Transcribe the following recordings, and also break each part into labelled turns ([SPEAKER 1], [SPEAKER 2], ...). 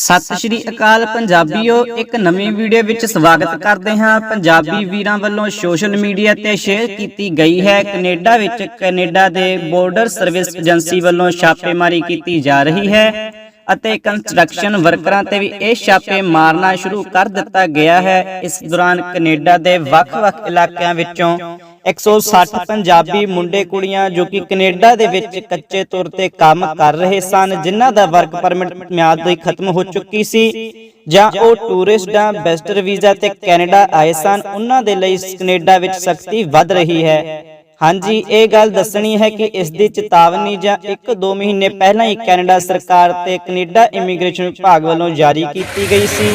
[SPEAKER 1] ਸਤਿ ਸ਼੍ਰੀ ਅਕਾਲ ਪੰਜਾਬੀਓ ਇੱਕ ਨਵੀਂ ਵੀਡੀਓ ਵਿੱਚ ਸਵਾਗਤ ਕਰਦੇ ਹਾਂ। ਪੰਜਾਬੀ ਵੀਰਾਂ ਵੱਲੋਂ ਸੋਸ਼ਲ ਮੀਡੀਆ ਤੇ ਸ਼ੇਅਰ ਕੀਤੀ ਗਈ ਹੈ। ਕੈਨੇਡਾ ਵਿੱਚ ਕੈਨੇਡਾ ਦੇ ਬਾਰਡਰ ਸਰਵਿਸ ਏਜੰਸੀ ਵੱਲੋਂ ਛਾਪੇਮਾਰੀ ਕੀਤੀ ਜਾ ਰਹੀ ਹੈ। ਅਤੇ ਕੰਸਟਰਕਸ਼ਨ ਵਰਕਰਾਂ ਤੇ ਵੀ ਇਹ ਛਾਪੇ ਮਾਰਨਾ ਸ਼ੁਰੂ ਕਰ ਦਿੱਤਾ ਗਿਆ ਹੈ। ਇਸ ਦੌਰਾਨ ਕੈਨੇਡਾ ਦੇ ਵੱਖ-ਵੱਖ ਇਲਾਕਿਆਂ ਵਿੱਚੋਂ 160 ਪੰਜਾਬੀ ਮੁੰਡੇ ਕੁੜੀਆਂ ਜੋ ਕਿ ਕੈਨੇਡਾ ਦੇ ਵਿੱਚ ਕੱਚੇ ਤੌਰ ਤੇ ਕੰਮ ਕਰ ਰਹੇ ਸਨ ਜਿਨ੍ਹਾਂ ਦਾ ਵਰਕ ਪਰਮਿਟ ਮਿਆਦ ਦੀ ਖਤਮ ਹੋ ਚੁੱਕੀ ਸੀ ਜਾਂ ਉਹ ਟੂਰਿਸਟ ਵਿਜ਼ਟਰ ਵੀਜ਼ਾ ਤੇ ਕੈਨੇਡਾ ਆਏ ਸਨ ਉਹਨਾਂ ਦੇ ਲਈ ਕੈਨੇਡਾ ਵਿੱਚ ਸਖਤੀ ਵੱਧ ਰਹੀ ਹੈ। ਹਾਂਜੀ ਇਹ ਗੱਲ ਦੱਸਣੀ ਹੈ ਕਿ ਇਸ ਦੀ ਚੇਤਾਵਨੀ ਜਾਂ 1-2 ਮਹੀਨੇ ਪਹਿਲਾਂ ਹੀ ਕੈਨੇਡਾ ਸਰਕਾਰ ਤੇ ਕੈਨੇਡਾ ਇਮੀਗ੍ਰੇਸ਼ਨ ਵਿਭਾਗ ਵੱਲੋਂ ਜਾਰੀ ਕੀਤੀ ਗਈ ਸੀ।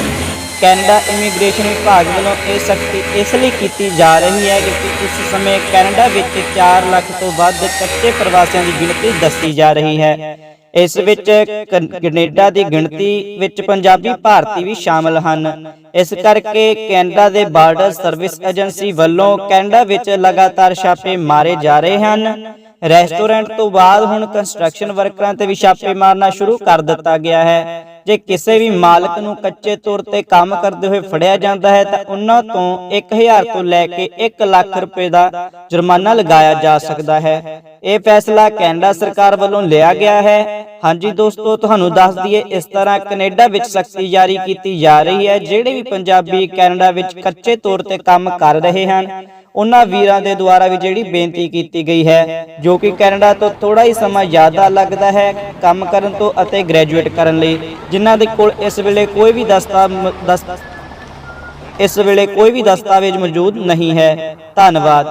[SPEAKER 1] ਕੈਨੇਡਾ ਇਮੀਗ੍ਰੇਸ਼ਨ ਵਿਭਾਗ ਵੱਲੋਂ ਇਹ ਸਖਤੀ ਇਸ ਲਈ ਕੀਤੀ ਜਾ ਰਹੀ ਹੈ ਕਿਉਂਕਿ ਇਸ ਸਮੇਂ ਕੈਨੇਡਾ ਵਿੱਚ 4 ਲੱਖ ਤੋਂ ਵੱਧ ਕੱਚੇ ਪ੍ਰਵਾਸੀਆਂ ਦੀ ਗਿਣਤੀ ਦੱਸੀ ਜਾ ਰਹੀ ਹੈ। ਇਸ ਵਿੱਚ ਕਨ- ਕੈਨੇਡਾ ਦੀ ਗਿਣਤੀ ਵਿੱਚ ਪੰਜਾਬੀ ਭਾਰਤੀ ਵੀ ਸ਼ਾਮਲ ਹਨ। ਇਸ ਕਰਕੇ ਕੈਨੇਡਾ ਦੇ ਬਾਰਡਰ ਸਰਵਿਸ ਏਜੰਸੀ ਵੱਲੋਂ ਕੈਨੇਡਾ ਵਿੱਚ ਲਗਾਤਾਰ ਛਾਪੇ ਮਾਰੇ ਜਾ ਰਹੇ ਹਨ। ਰੈਸਟੋਰੈਂਟ ਤੋਂ ਬਾਅਦ ਹੁਣ ਕੰਸਟਰਕਸ਼ਨ ਵਰਕਰਾਂ ਤੇ ਵੀ ਛਾਪੇ ਮਾਰਨਾ ਸ਼ੁਰੂ ਕਰ ਦਿੱਤਾ ਗਿਆ ਹੈ। ਜੇ ਕਿਸੇ ਵੀ ਮਾਲਕ ਨੂੰ ਕੱਚੇ ਤੌਰ ਤੇ ਕੰਮ ਕਰਦੇ ਹੋਏ ਫੜਿਆ ਜਾਂਦਾ ਹੈ, ਤਾਂ ਉਹਨਾਂ ਤੋਂ 1000 ਤੋਂ ਲੈ ਕੇ 1 ਲੱਖ ਰੁਪਏ ਦਾ ਜੁਰਮਾਨਾ ਲਗਾਇਆ ਜਾ ਸਕਦਾ ਹੈ। ਇਹ ਫੈਸਲਾ ਕੈਨੇਡਾ ਸਰਕਾਰ ਵੱਲੋਂ ਲਿਆ ਗਿਆ ਹੈ। ਹਾਂਜੀ ਦੋਸਤੋ, ਤੁਹਾਨੂੰ ਦੱਸ ਦਈਏ, ਇਸ ਤਰ੍ਹਾਂ ਕੈਨੇਡਾ ਵਿੱਚ ਸਖਤੀ ਜਾਰੀ ਕੀਤੀ ਜਾ ਰਹੀ ਹੈ, ਜਿਹੜੇ ਵੀ ਪੰਜਾਬੀ ਕੈਨੇਡਾ ਵਿੱਚ ਕੱਚੇ ਤੌਰ ਤੇ ਕੰਮ ਕਰ ਰਹੇ ਹਨ। ਉਹਨਾਂ ਵੀਰਾਂ ਦੇ ਦੁਆਰਾ ਵੀ ਜਿਹੜੀ ਬੇਨਤੀ ਕੀਤੀ ਗਈ ਹੈ, ਜੋ ਕਿ ਕੈਨੇਡਾ ਤੋਂ ਥੋੜਾ ਹੀ ਸਮਾਂ ਜ਼ਿਆਦਾ ਲੱਗਦਾ ਹੈ ਕੰਮ ਕਰਨ ਤੋਂ ਅਤੇ ਗ੍ਰੈਜੂਏਟ ਕਰਨ ਲਈ, ਜਿਨ੍ਹਾਂ ਦੇ ਕੋਲ ਇਸ ਵੇਲੇ ਕੋਈ ਵੀ ਦਸਤਾਵੇਜ਼ ਇਸ ਵੇਲੇ ਕੋਈ ਵੀ ਦਸਤਾਵੇਜ਼ ਮੌਜੂਦ ਨਹੀਂ ਹੈ। ਧੰਨਵਾਦ।